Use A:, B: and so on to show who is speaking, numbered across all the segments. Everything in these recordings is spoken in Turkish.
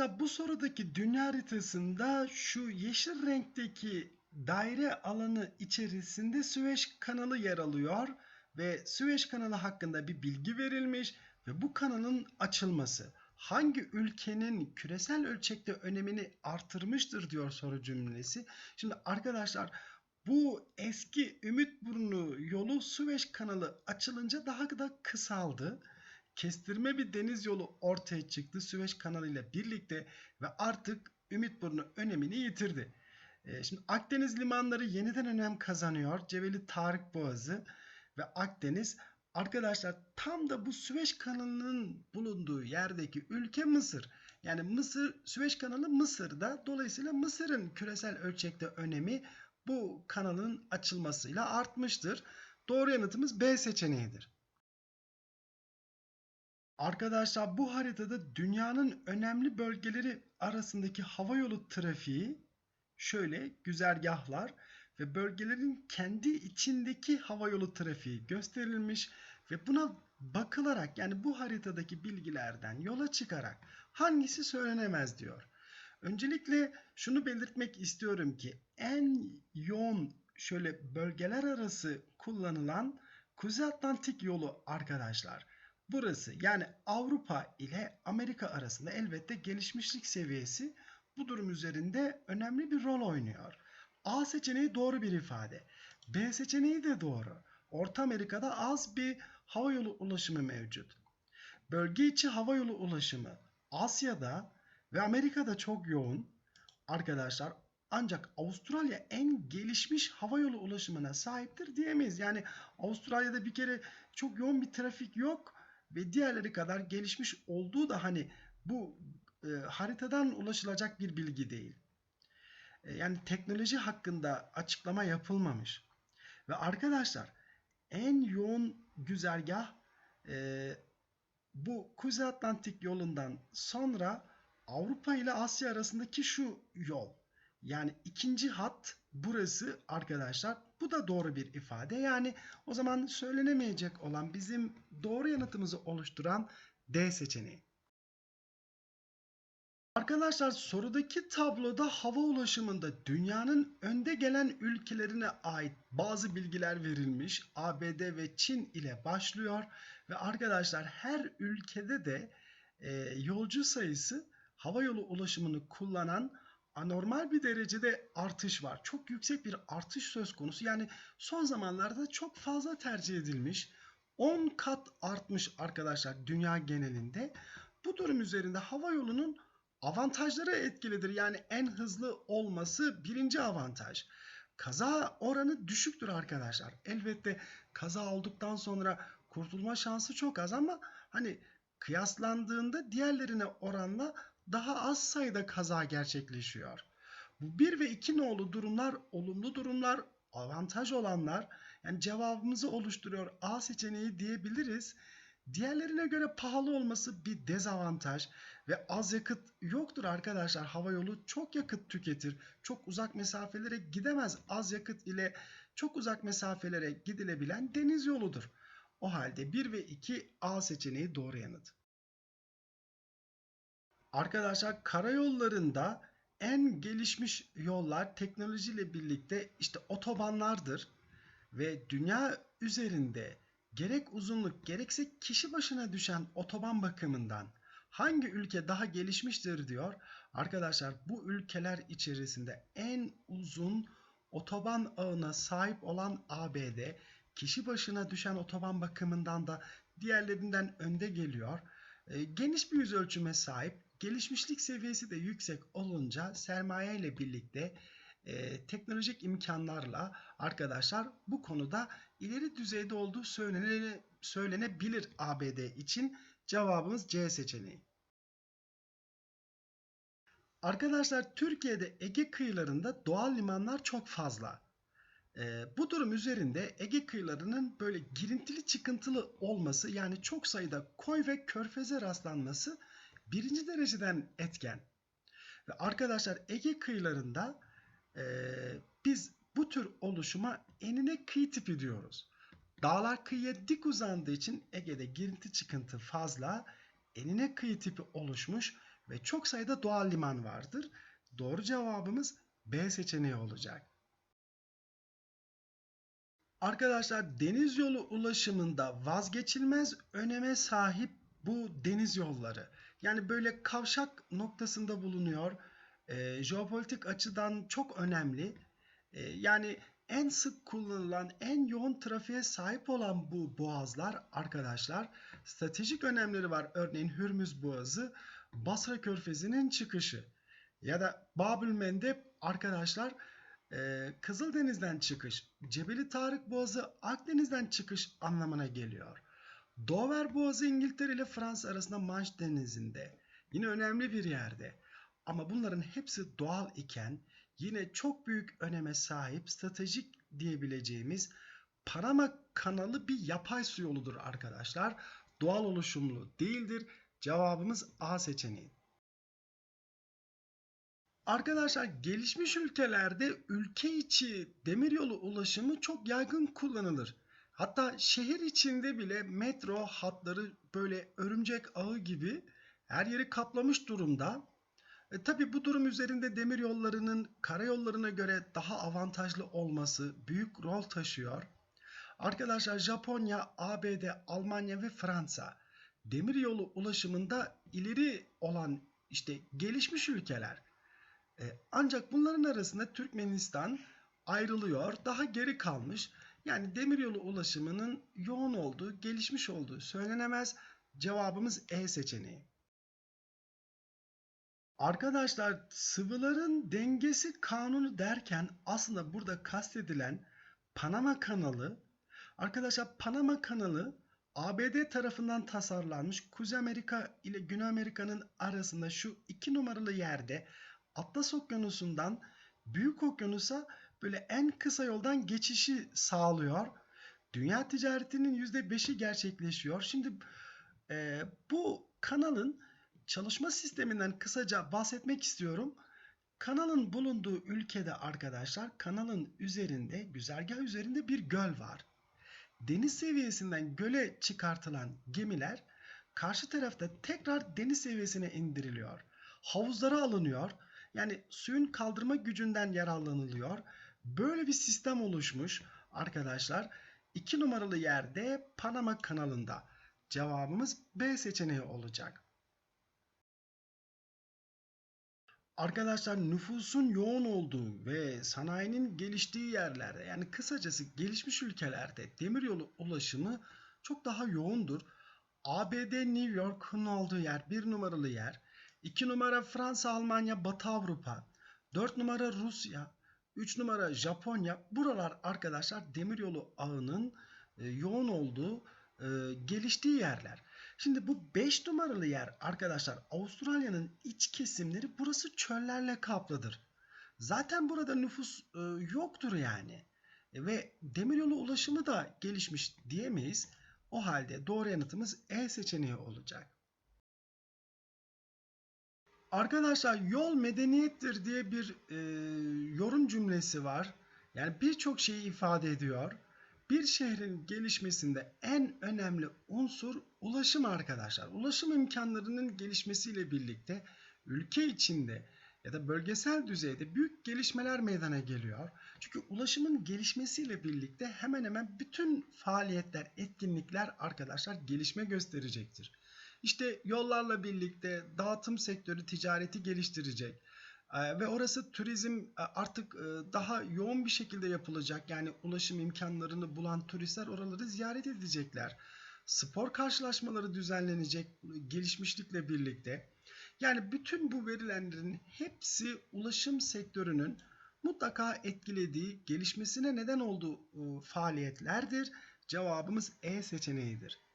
A: Arkadaşlar bu sorudaki dünya haritasında şu yeşil renkteki daire alanı içerisinde Süveyş kanalı yer alıyor ve Süveyş kanalı hakkında bir bilgi verilmiş ve bu kanalın açılması hangi ülkenin küresel ölçekte önemini artırmıştır diyor soru cümlesi. Şimdi arkadaşlar bu eski Ümitburnu yolu Süveyş kanalı açılınca daha da kısaldı kestirme bir deniz yolu ortaya çıktı Süveyş kanalı ile birlikte ve artık Ümitburnu önemini yitirdi. Ee, şimdi Akdeniz limanları yeniden önem kazanıyor. Cebeli Tarık Boğazı ve Akdeniz arkadaşlar tam da bu Süveyş kanalının bulunduğu yerdeki ülke Mısır. Yani Mısır Süveyş kanalı Mısır'da dolayısıyla Mısır'ın küresel ölçekte önemi bu kanalın açılmasıyla artmıştır. Doğru yanıtımız B seçeneğidir. Arkadaşlar bu haritada dünyanın önemli bölgeleri arasındaki havayolu trafiği şöyle güzergahlar ve bölgelerin kendi içindeki havayolu trafiği gösterilmiş ve buna bakılarak yani bu haritadaki bilgilerden yola çıkarak hangisi söylenemez diyor. Öncelikle şunu belirtmek istiyorum ki en yoğun şöyle bölgeler arası kullanılan Kuzey Atlantik yolu arkadaşlar. Burası yani Avrupa ile Amerika arasında elbette gelişmişlik seviyesi bu durum üzerinde önemli bir rol oynuyor. A seçeneği doğru bir ifade. B seçeneği de doğru. Orta Amerika'da az bir havayolu ulaşımı mevcut. Bölge içi havayolu ulaşımı Asya'da ve Amerika'da çok yoğun. Arkadaşlar ancak Avustralya en gelişmiş havayolu ulaşımına sahiptir diyemeyiz. Yani Avustralya'da bir kere çok yoğun bir trafik yok ve diğerleri kadar gelişmiş olduğu da hani bu e, haritadan ulaşılacak bir bilgi değil. E, yani teknoloji hakkında açıklama yapılmamış. Ve arkadaşlar en yoğun güzergah e, bu Kuzey Atlantik yolundan sonra Avrupa ile Asya arasındaki şu yol. Yani ikinci hat burası arkadaşlar. Bu da doğru bir ifade. Yani o zaman söylenemeyecek olan bizim doğru yanıtımızı oluşturan D seçeneği. Arkadaşlar sorudaki tabloda hava ulaşımında dünyanın önde gelen ülkelerine ait bazı bilgiler verilmiş. ABD ve Çin ile başlıyor ve arkadaşlar her ülkede de e, yolcu sayısı hava yolu ulaşımını kullanan anormal bir derecede artış var. Çok yüksek bir artış söz konusu. Yani son zamanlarda çok fazla tercih edilmiş. 10 kat artmış arkadaşlar dünya genelinde. Bu durum üzerinde hava yolunun avantajları etkilidir. Yani en hızlı olması birinci avantaj. Kaza oranı düşüktür arkadaşlar. Elbette kaza olduktan sonra kurtulma şansı çok az ama hani kıyaslandığında diğerlerine oranla daha az sayıda kaza gerçekleşiyor. Bu 1 ve 2 nolu durumlar olumlu durumlar, avantaj olanlar. Yani cevabımızı oluşturuyor A seçeneği diyebiliriz. Diğerlerine göre pahalı olması bir dezavantaj ve az yakıt yoktur arkadaşlar. Hava yolu çok yakıt tüketir. Çok uzak mesafelere gidemez. Az yakıt ile çok uzak mesafelere gidilebilen deniz yoludur. O halde 1 ve 2 A seçeneği doğru yanıt. Arkadaşlar karayollarında en gelişmiş yollar teknolojiyle birlikte işte otobanlardır ve dünya üzerinde gerek uzunluk gerekse kişi başına düşen otoban bakımından hangi ülke daha gelişmiştir diyor. Arkadaşlar bu ülkeler içerisinde en uzun otoban ağına sahip olan ABD kişi başına düşen otoban bakımından da diğerlerinden önde geliyor. E, geniş bir yüz ölçüme sahip Gelişmişlik seviyesi de yüksek olunca sermaye ile birlikte e, teknolojik imkanlarla arkadaşlar bu konuda ileri düzeyde olduğu söylene, söylenebilir ABD için cevabımız C seçeneği. Arkadaşlar Türkiye'de Ege kıyılarında doğal limanlar çok fazla. E, bu durum üzerinde Ege kıyılarının böyle girintili çıkıntılı olması yani çok sayıda koy ve körfeze rastlanması birinci dereceden etken. Ve arkadaşlar Ege kıyılarında e, biz bu tür oluşuma enine kıyı tipi diyoruz. Dağlar kıyıya dik uzandığı için Ege'de girinti çıkıntı fazla, enine kıyı tipi oluşmuş ve çok sayıda doğal liman vardır. Doğru cevabımız B seçeneği olacak. Arkadaşlar deniz yolu ulaşımında vazgeçilmez öneme sahip bu deniz yolları. Yani böyle kavşak noktasında bulunuyor. E, jeopolitik açıdan çok önemli. E, yani en sık kullanılan, en yoğun trafiğe sahip olan bu boğazlar arkadaşlar stratejik önemleri var. Örneğin Hürmüz Boğazı, Basra Körfezi'nin çıkışı ya da Babül Mendeb arkadaşlar e, Kızıldeniz'den çıkış, Cebeli Tarık Boğazı Akdeniz'den çıkış anlamına geliyor. Dover Boğazı İngiltere ile Fransa arasında Manş Denizi'nde. Yine önemli bir yerde. Ama bunların hepsi doğal iken yine çok büyük öneme sahip stratejik diyebileceğimiz Panama kanalı bir yapay su yoludur arkadaşlar. Doğal oluşumlu değildir. Cevabımız A seçeneği. Arkadaşlar gelişmiş ülkelerde ülke içi demiryolu ulaşımı çok yaygın kullanılır. Hatta şehir içinde bile metro hatları böyle örümcek ağı gibi her yeri kaplamış durumda. E, tabii bu durum üzerinde demir yollarının karayollarına göre daha avantajlı olması büyük rol taşıyor. Arkadaşlar Japonya, ABD, Almanya ve Fransa demir yolu ulaşımında ileri olan işte gelişmiş ülkeler. E, ancak bunların arasında Türkmenistan ayrılıyor, daha geri kalmış. Yani demiryolu ulaşımının yoğun olduğu, gelişmiş olduğu söylenemez. Cevabımız E seçeneği. Arkadaşlar sıvıların dengesi kanunu derken aslında burada kastedilen Panama kanalı arkadaşlar Panama kanalı ABD tarafından tasarlanmış Kuzey Amerika ile Güney Amerika'nın arasında şu iki numaralı yerde Atlas Okyanusu'ndan Büyük Okyanus'a böyle en kısa yoldan geçişi sağlıyor. Dünya ticaretinin %5'i gerçekleşiyor. Şimdi e, bu kanalın çalışma sisteminden kısaca bahsetmek istiyorum. Kanalın bulunduğu ülkede arkadaşlar kanalın üzerinde, güzergah üzerinde bir göl var. Deniz seviyesinden göle çıkartılan gemiler karşı tarafta tekrar deniz seviyesine indiriliyor. Havuzlara alınıyor. Yani suyun kaldırma gücünden yararlanılıyor. Böyle bir sistem oluşmuş arkadaşlar. 2 numaralı yerde Panama kanalında. Cevabımız B seçeneği olacak. Arkadaşlar nüfusun yoğun olduğu ve sanayinin geliştiği yerlerde yani kısacası gelişmiş ülkelerde demiryolu ulaşımı çok daha yoğundur. ABD New York'un olduğu yer bir numaralı yer. 2 numara Fransa, Almanya, Batı Avrupa. 4 numara Rusya. 3 numara Japonya. Buralar arkadaşlar demiryolu ağının e, yoğun olduğu, e, geliştiği yerler. Şimdi bu 5 numaralı yer arkadaşlar Avustralya'nın iç kesimleri burası çöllerle kaplıdır. Zaten burada nüfus e, yoktur yani. Ve demiryolu ulaşımı da gelişmiş diyemeyiz. O halde doğru yanıtımız E seçeneği olacak. Arkadaşlar yol medeniyettir diye bir e, yorum cümlesi var. Yani birçok şeyi ifade ediyor. Bir şehrin gelişmesinde en önemli unsur ulaşım arkadaşlar. Ulaşım imkanlarının gelişmesiyle birlikte ülke içinde ya da bölgesel düzeyde büyük gelişmeler meydana geliyor. Çünkü ulaşımın gelişmesiyle birlikte hemen hemen bütün faaliyetler, etkinlikler arkadaşlar gelişme gösterecektir. İşte yollarla birlikte dağıtım sektörü ticareti geliştirecek. Ve orası turizm artık daha yoğun bir şekilde yapılacak. Yani ulaşım imkanlarını bulan turistler oraları ziyaret edecekler. Spor karşılaşmaları düzenlenecek gelişmişlikle birlikte. Yani bütün bu verilenlerin hepsi ulaşım sektörünün mutlaka etkilediği, gelişmesine neden olduğu faaliyetlerdir. Cevabımız E seçeneğidir.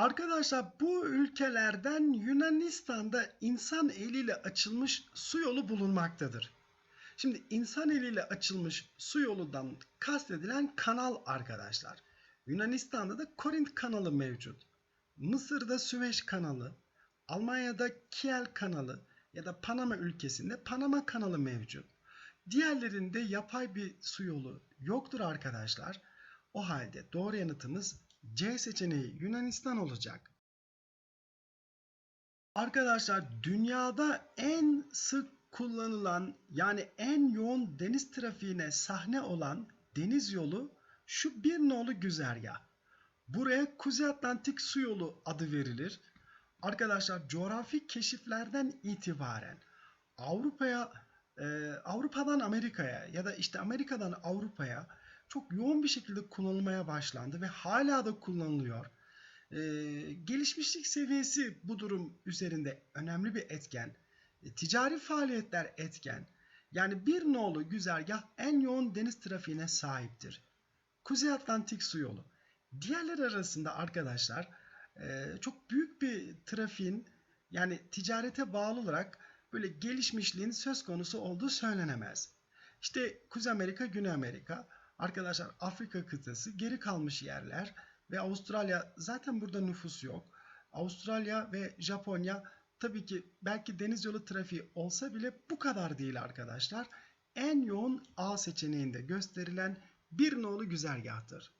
A: Arkadaşlar bu ülkelerden Yunanistan'da insan eliyle açılmış su yolu bulunmaktadır. Şimdi insan eliyle açılmış su yolundan kastedilen kanal arkadaşlar. Yunanistan'da da Korint kanalı mevcut. Mısır'da Süveyş kanalı, Almanya'da Kiel kanalı ya da Panama ülkesinde Panama kanalı mevcut. Diğerlerinde yapay bir su yolu yoktur arkadaşlar. O halde doğru yanıtımız C seçeneği Yunanistan olacak. Arkadaşlar dünyada en sık kullanılan yani en yoğun deniz trafiğine sahne olan deniz yolu şu bir nolu güzergah. Buraya Kuzey Atlantik Su Yolu adı verilir. Arkadaşlar coğrafi keşiflerden itibaren Avrupa'ya e, Avrupa'dan Amerika'ya ya da işte Amerika'dan Avrupa'ya çok yoğun bir şekilde kullanılmaya başlandı ve hala da kullanılıyor. E, gelişmişlik seviyesi bu durum üzerinde önemli bir etken. E, ticari faaliyetler etken. Yani bir nolu güzergah en yoğun deniz trafiğine sahiptir. Kuzey Atlantik Su Yolu. Diğerler arasında arkadaşlar e, çok büyük bir trafiğin yani ticarete bağlı olarak böyle gelişmişliğin söz konusu olduğu söylenemez. İşte Kuzey Amerika, Güney Amerika, arkadaşlar Afrika kıtası, geri kalmış yerler ve Avustralya zaten burada nüfus yok. Avustralya ve Japonya tabii ki belki deniz yolu trafiği olsa bile bu kadar değil arkadaşlar. En yoğun A seçeneğinde gösterilen bir nolu güzergahtır.